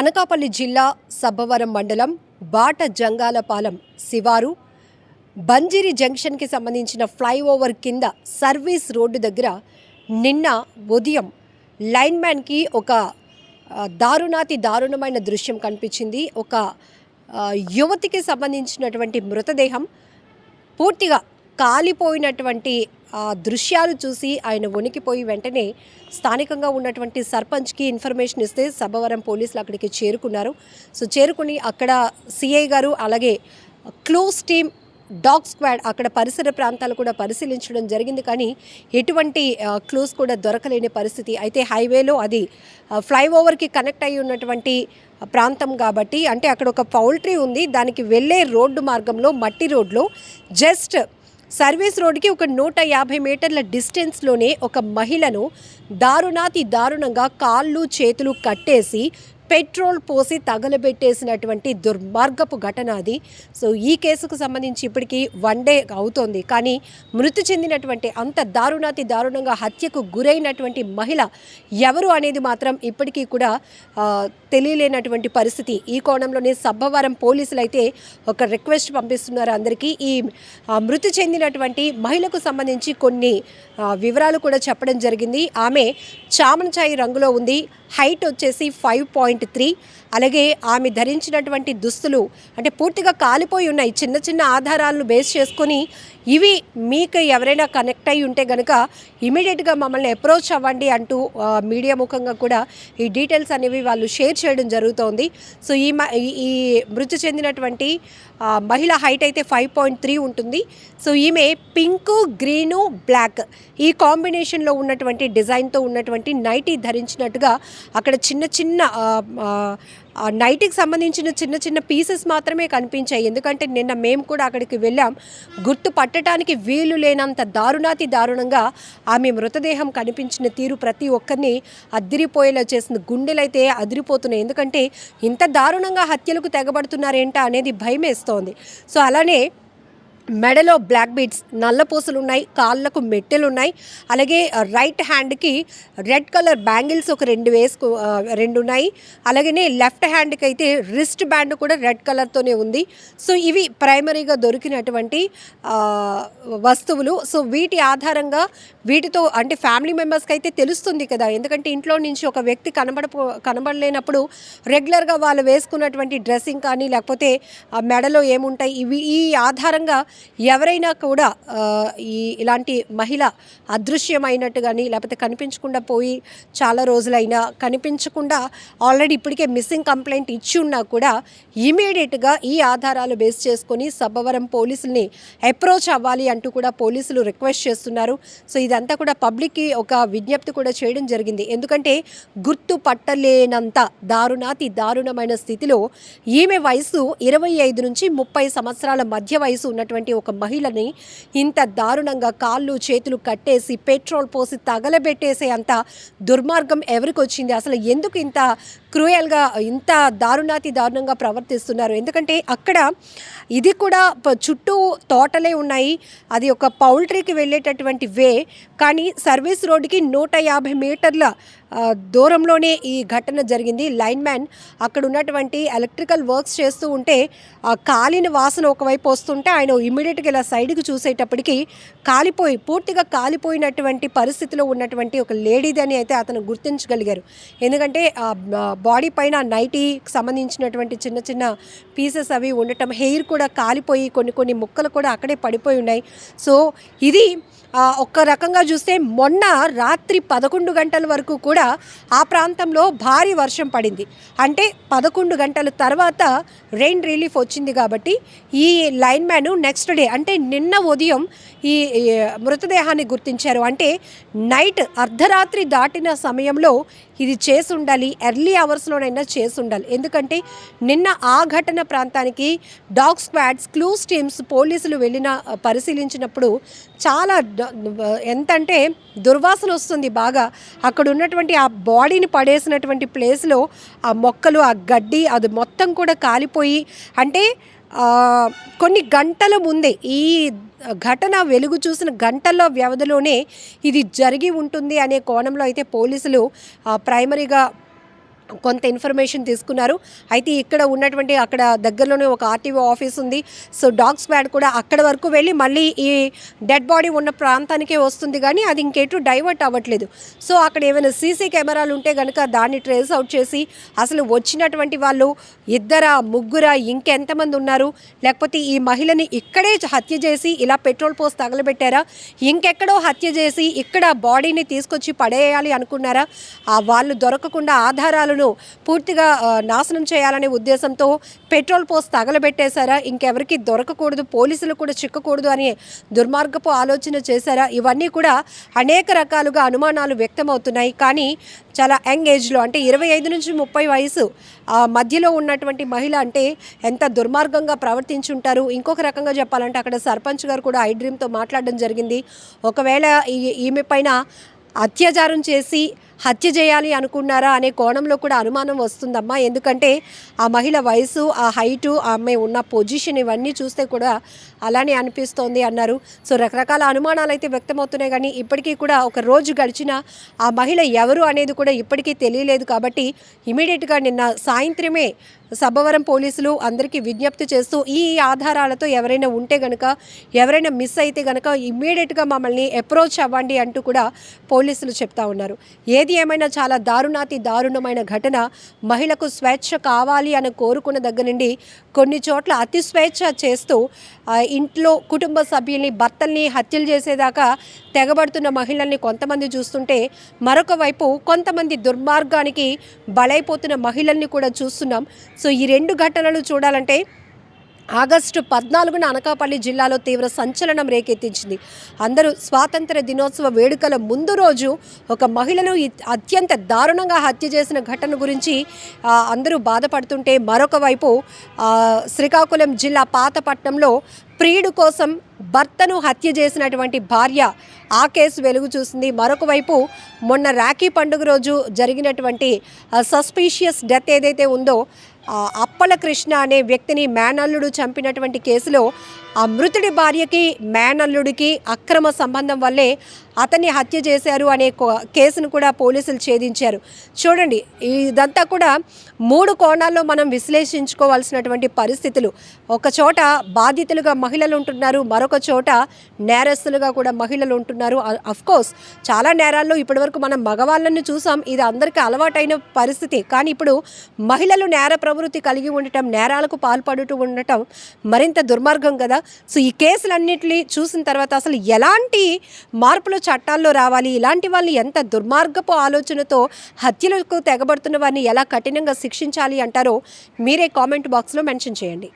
అనకాపల్లి జిల్లా సబ్బవరం మండలం బాట జంగాలపాలెం శివారు బంజిరి జంక్షన్కి సంబంధించిన ఫ్లైఓవర్ కింద సర్వీస్ రోడ్డు దగ్గర నిన్న ఉదయం లైన్మ్యాన్కి ఒక దారుణాతి దారుణమైన దృశ్యం కనిపించింది. ఒక యువతికి సంబంధించినటువంటి మృతదేహం పూర్తిగా కాలిపోయినటువంటి దృశ్యాలు చూసి ఆయన వణికిపోయి వెంటనే స్థానికంగా ఉన్నటువంటి సర్పంచ్కి ఇన్ఫర్మేషన్ ఇస్తే సభవరం పోలీసులు అక్కడికి చేరుకున్నారు. సో చేరుకుని అక్కడ సిఐ గారు అలాగే క్లోజ్ టీమ్ డాగ్ స్క్వాడ్ అక్కడ పరిసర ప్రాంతాలు కూడా పరిశీలించడం జరిగింది. కానీ ఎటువంటి క్లూస్ కూడా దొరకలేని పరిస్థితి. అయితే హైవేలో అది ఫ్లైఓవర్కి కనెక్ట్ అయి ఉన్నటువంటి ప్రాంతం కాబట్టి అంటే అక్కడ ఒక పౌల్ట్రీ ఉంది. దానికి వెళ్ళే రోడ్డు మార్గంలో మట్టి రోడ్లో జస్ట్ సర్వీస్ రోడ్డుకి ఒక నూట యాభై మీటర్ల డిస్టెన్స్లోనే ఒక మహిళను దారుణాతి దారుణంగా కాళ్ళు చేతులు కట్టేసి పెట్రోల్ పోసి తగలబెట్టేసినటువంటి దుర్మార్గపు ఘటన అది. సో ఈ కేసుకు సంబంధించి ఇప్పటికీ వన్ డే అవుతోంది. కానీ మృతి చెందినటువంటి అంత దారుణాతి దారుణంగా హత్యకు గురైనటువంటి మహిళ ఎవరు అనేది మాత్రం ఇప్పటికీ కూడా తెలియలేనటువంటి పరిస్థితి. ఈ కోణంలోనే సబ్బవరం పోలీసులు అయితే ఒక రిక్వెస్ట్ పంపిస్తున్నారు అందరికీ. ఈ మృతి చెందినటువంటి మహిళకు సంబంధించి కొన్ని వివరాలు కూడా చెప్పడం జరిగింది. ఆమె చామనచాయి రంగులో ఉంది. హైట్ వచ్చేసి ఫైవ్ పాయింట్ త్రీ. అలాగే ఆమె ధరించినటువంటి దుస్తులు అంటే పూర్తిగా కాలిపోయి ఉన్నాయి. చిన్న చిన్న ఆధారాలను బేస్ చేసుకొని ఇవి మీకు ఎవరైనా కనెక్ట్ అయి ఉంటే కనుక ఇమీడియట్గా మమ్మల్ని అప్రోచ్ అవ్వండి అంటూ మీడియా ముఖంగా కూడా ఈ డీటెయిల్స్ అనేవి వాళ్ళు షేర్ చేయడం జరుగుతోంది. సో ఈ మ- ఈ- ఈ మృతి చెందినటువంటి మహిళ హైట్ అయితే ఫైవ్ పాయింట్ త్రీ ఉంటుంది. సో ఈమె పింకు గ్రీను బ్లాక్ ఈ కాంబినేషన్లో ఉన్నటువంటి డిజైన్తో ఉన్నటువంటి నైటీ ధరించినట్టుగా అక్కడ చిన్న చిన్న నైట్కి సంబంధించిన చిన్న చిన్న పీసెస్ మాత్రమే కనిపించాయి. ఎందుకంటే నిన్న మేము కూడా అక్కడికి వెళ్ళాం. గుర్తు పట్టడానికి వీలు లేనంత దారుణాతి దారుణంగా ఆమె మృతదేహం కనిపించిన తీరు ప్రతి ఒక్కరిని అదిరిపోయేలా చేసింది. గుండెలైతే అదిరిపోతున్నాయి. ఎందుకంటే ఇంత దారుణంగా హత్యలకు తెగబడుతున్నారేంటా అనేది భయం వేస్తోంది సో అలానే మెడలో బ్లాక్ బీడ్స్ నల్ల పూసలు ఉన్నాయి కాళ్ళకు మెట్టెలున్నాయి. అలాగే రైట్ హ్యాండ్కి రెడ్ కలర్ బ్యాంగిల్స్ ఒక రెండు వేసుకో రెండు ఉన్నాయి అలాగనే లెఫ్ట్ హ్యాండ్కి అయితే రిస్ట్ బ్యాండ్ కూడా రెడ్ కలర్తోనే ఉంది. సో ఇవి ప్రైమరీగా దొరికినటువంటి వస్తువులు. సో వీటి ఆధారంగా వీటితో అంటే ఫ్యామిలీ మెంబర్స్కి అయితే తెలుస్తుంది కదా. ఎందుకంటే ఇంట్లో నుంచి ఒక వ్యక్తి కనబడపో కనబడలేనప్పుడు రెగ్యులర్గా వాళ్ళు వేసుకున్నటువంటి డ్రెస్సింగ్ కానీ లేకపోతే ఆ మెడలో ఏముంటాయి ఇవి ఈ ఆధారంగా ఎవరైనా కూడా ఈ ఇలాంటి మహిళ అదృశ్యమైనట్టు కానీ లేకపోతే కనిపించకుండా పోయి చాలా రోజులైనా కనిపించకుండా ఆల్రెడీ ఇప్పటికే మిస్సింగ్ కంప్లైంట్ ఇచ్చి ఉన్నా కూడా ఇమీడియట్గా ఈ ఆధారాలు బేస్ చేసుకొని సబ్బవరం పోలీసుల్ని అప్రోచ్ అవ్వాలి అంటూ కూడా పోలీసులు రిక్వెస్ట్ చేస్తున్నారు. సో ఇదంతా కూడా పబ్లిక్కి ఒక విజ్ఞప్తి కూడా చేయడం జరిగింది. ఎందుకంటే గుర్తు పట్టలేనంత దారుణాతి దారుణమైన స్థితిలో ఈమె వయసు ఇరవై ఐదు నుంచి ముప్పై సంవత్సరాల మధ్య వయసు ఉన్నటువంటి ఒక మహిళని ఇంత దారుణంగా కాళ్ళు చేతులు కట్టేసి పెట్రోల్ పోసి తగలబెట్టేసే అంత దుర్మార్గం ఎవరికి వచ్చింది? అసలు ఎందుకు ఇంత క్రూయల్గా ఇంత దారుణాతి దారుణంగా ప్రవర్తిస్తున్నారు. ఎందుకంటే అక్కడ ఇది కూడా ప- చుట్టూ తోటలే ఉన్నాయి. అది ఒక పౌల్ట్రీకి వెళ్ళేటటువంటి వే. కానీ సర్వీస్ రోడ్డుకి నూట యాభై మీటర్ల దూరంలోనే ఈ ఘటన జరిగింది. లైన్ మ్యాన్ అక్కడ ఉన్నటువంటి ఎలక్ట్రికల్ వర్క్స్ చేస్తూ ఉంటే ఆ కాలిన వాసన ఒకవైపు వస్తుంటే ఆయన ఇమీడియట్గా ఇలా సైడ్కి చూసేటప్పటికి కాలిపోయి పూర్తిగా కాలిపోయినటువంటి పరిస్థితిలో ఉన్నటువంటి ఒక లేడీదని అయితే అతను గుర్తించగలిగారు. ఎందుకంటే బాడీ పైన నైటీకి సంబంధించినటువంటి చిన్న చిన్న పీసెస్ అవి ఉండటం హెయిర్ కూడా కాలిపోయి కొన్ని కొన్ని ముక్కలు కూడా అక్కడే పడిపోయి ఉన్నాయి. సో ఇది ఒక్క రకంగా చూస్తే మొన్న రాత్రి పదకొండు గంటల వరకు కూడా ఆ ప్రాంతంలో భారీ వర్షం పడింది. అంటే పదకొండు గంటల తర్వాత రెయిన్ రిలీఫ్ వచ్చింది కాబట్టి ఈ లైన్ మ్యాన్ నెక్స్ట్ డే అంటే నిన్న ఉదయం ఈ మృతదేహాన్ని గుర్తించారు. అంటే నైట్ అర్ధరాత్రి దాటిన సమయంలో ఇది చేసి ఉండాలి ఎర్లీ అవర్స్లోనైనా చేసి ఉండాలి ఎందుకంటే నిన్న ఆ ఘటన ప్రాంతానికి డాగ్ స్క్వాడ్స్ క్లూస్ టీమ్స్ పోలీసులు వెళ్ళిన పరిశీలించినప్పుడు చాలా ఎంతంటే ఎంత అంటే దుర్వాసన వస్తుంది బాగా. అక్కడ ఉన్నటువంటి ఆ బాడీని పడేసినటువంటి ప్లేస్లో ఆ మొక్కలు ఆ గడ్డి అది మొత్తం కూడా కాలిపోయి అంటే కొన్ని గంటల ముందే ఈ ఘటన వెలుగు చూసిన గంటల్లో వ్యవధిలోనే ఇది జరిగి ఉంటుంది అనే కోణంలో అయితే పోలీసులు ప్రైమరీగా కొంత ఇన్ఫర్మేషన్ తీసుకున్నారు. అయితే ఇక్కడ ఉన్నటువంటి అక్కడ దగ్గరలోనే ఒక ఆర్టీఓ ఆఫీస్ ఉంది. సో డాగ్ స్క్వాడ్ కూడా అక్కడ వరకు వెళ్ళి మళ్ళీ ఈ డెడ్ బాడీ ఉన్న ప్రాంతానికే వస్తుంది కానీ అది ఇంకెటు డైవర్ట్ అవ్వట్లేదు. సో అక్కడ ఏమైనా సీసీ కెమెరాలు ఉంటే కనుక దాన్ని ట్రేస్ అవుట్ చేసి అసలు వచ్చినటువంటి వాళ్ళు ఇద్దరా ముగ్గురా ఇంకెంతమంది ఉన్నారు? లేకపోతే ఈ మహిళని ఇక్కడే హత్య చేసి ఇలా పెట్రోల్ పోసి తగలబెట్టారా? ఇంకెక్కడో హత్య చేసి ఇక్కడ బాడీని తీసుకొచ్చి పడేయాలి అనుకున్నారా? ఆ వాళ్ళు దొరకకుండా ఆధారాలను పూర్తిగా నాశనం చేయాలనే ఉద్దేశంతో పెట్రోల్ పోసి తగలబెట్టేశారా? ఇంకెవరికి దొరకకూడదు పోలీసులు కూడా చిక్కకూడదు అనే దుర్మార్గపు ఆలోచన చేశారా? ఇవన్నీ కూడా అనేక రకాలుగా అనుమానాలు వ్యక్తమవుతున్నాయి. కానీ చాలా యంగ్ ఏజ్లో అంటే ఇరవై ఐదు నుంచి ముప్పై వయసు ఆ మధ్యలో ఉన్నటువంటి మహిళ అంటే ఎంత దుర్మార్గంగా ప్రవర్తించుంటారు? ఇంకొక రకంగా చెప్పాలంటే అక్కడ సర్పంచ్ గారు కూడా ఐ డ్రీమ్తో మాట్లాడడం జరిగింది. ఒకవేళ ఈ- ఈమె పైన అత్యాచారం చేసి హత్య చేయాలి అనుకున్నారా అనే కోణంలో కూడా అనుమానం వస్తుందమ్మా. ఎందుకంటే ఆ మహిళ వయసు ఆ హైటు ఆమె ఉన్న పొజిషన్ ఇవన్నీ చూస్తే కూడా అలానే అనిపిస్తోంది అన్నారు. సో రకరకాల అనుమానాలు అయితే వ్యక్తమవుతున్నాయి కానీ ఇప్పటికీ కూడా ఒక రోజు గడిచిన ఆ మహిళ ఎవరు అనేది కూడా ఇప్పటికీ తెలియలేదు కాబట్టి ఇమీడియట్గా నిన్న సాయంత్రమే సబ్బవరం పోలీసులు అందరికీ విజ్ఞప్తి చేస్తూ ఈ ఆధారాలతో ఎవరైనా ఉంటే గనక ఎవరైనా మిస్ అయితే గనక ఇమ్మీడియట్గా మమ్మల్ని అప్రోచ్ అవ్వండి అంటూ కూడా పోలీసులు చెప్తా ఉన్నారు. ఏది ఏమైనా చాలా దారుణాతి దారుణమైన ఘటన? మహిళకు స్వేచ్ఛ కావాలి అని కోరుకున్న దగ్గర నుండి కొన్ని చోట్ల అతి స్వేచ్ఛ చేస్తూ ఇంట్లో కుటుంబ సభ్యుల్ని భర్తల్ని హత్యలు చేసేదాకా తెగబడుతున్న మహిళల్ని కొంతమంది చూస్తుంటే మరొక వైపు కొంతమంది దుర్మార్గానికి బలైపోతున్న మహిళల్ని కూడా చూస్తున్నాం. సో ఈ రెండు ఘటనలు చూడాలంటే ఆగస్టు పద్నాలుగున అనకాపల్లి జిల్లాలో తీవ్ర సంచలనం రేకెత్తించింది. అందరూ స్వాతంత్ర దినోత్సవ వేడుకల ముందు రోజు ఒక మహిళను అత్యంత దారుణంగా హత్య చేసిన ఘటన గురించి అందరూ బాధపడుతుంటే మరొక వైపు శ్రీకాకుళం జిల్లా పాతపట్నంలో ప్రియుడు కోసం భర్తను హత్య చేసినటువంటి భార్య ఆ కేసు వెలుగు చూసింది. మరొక వైపు మొన్న రాఖీ పండుగ రోజు జరిగినటువంటి సస్పీషియస్ డెత్ ఏదైతే ఉందో అప్పల కృష్ణ అనే వ్యక్తిని మేనల్లుడు చంపినటువంటి కేసులో ఆ మృతుడి భార్యకి మేనల్లుడికి అక్రమ సంబంధం వల్లే అతన్ని హత్య చేశారు అనే కో- కేసును కూడా పోలీసులు ఛేదించారు. చూడండి ఇదంతా కూడా మూడు కోణాల్లో మనం విశ్లేషించుకోవాల్సినటువంటి పరిస్థితులు. ఒక చోట బాధితులుగా మహిళలు ఉంటున్నారు మరొక చోట నేరస్తులుగా కూడా మహిళలు ఉంటున్నారు. అఫ్ కోర్స్ చాలా నేరాల్లో ఇప్పటివరకు మనం మగవాళ్ళని చూసాం ఇది అందరికీ అలవాటైన పరిస్థితి. కానీ ఇప్పుడు మహిళలు నేర ప్రవృత్తి కలిగి ఉండటం నేరాలకు పాల్పడుతూ ఉండటం మరింత దుర్మార్గం కదా. సో ఈ కేసులన్నింటినీ చూసిన తర్వాత అసలు ఎలాంటి మార్పులు చట్టాల్లో రావాలి? ఇలాంటి వాళ్ళని ఎంత దుర్మార్గపు ఆలోచనతో హత్యలకు తెగబడుతున్న వారిని ఎలా కఠినంగా శిక్షించాలి అంటారో మీరే కామెంట్ బాక్స్లో మెన్షన్ చేయండి.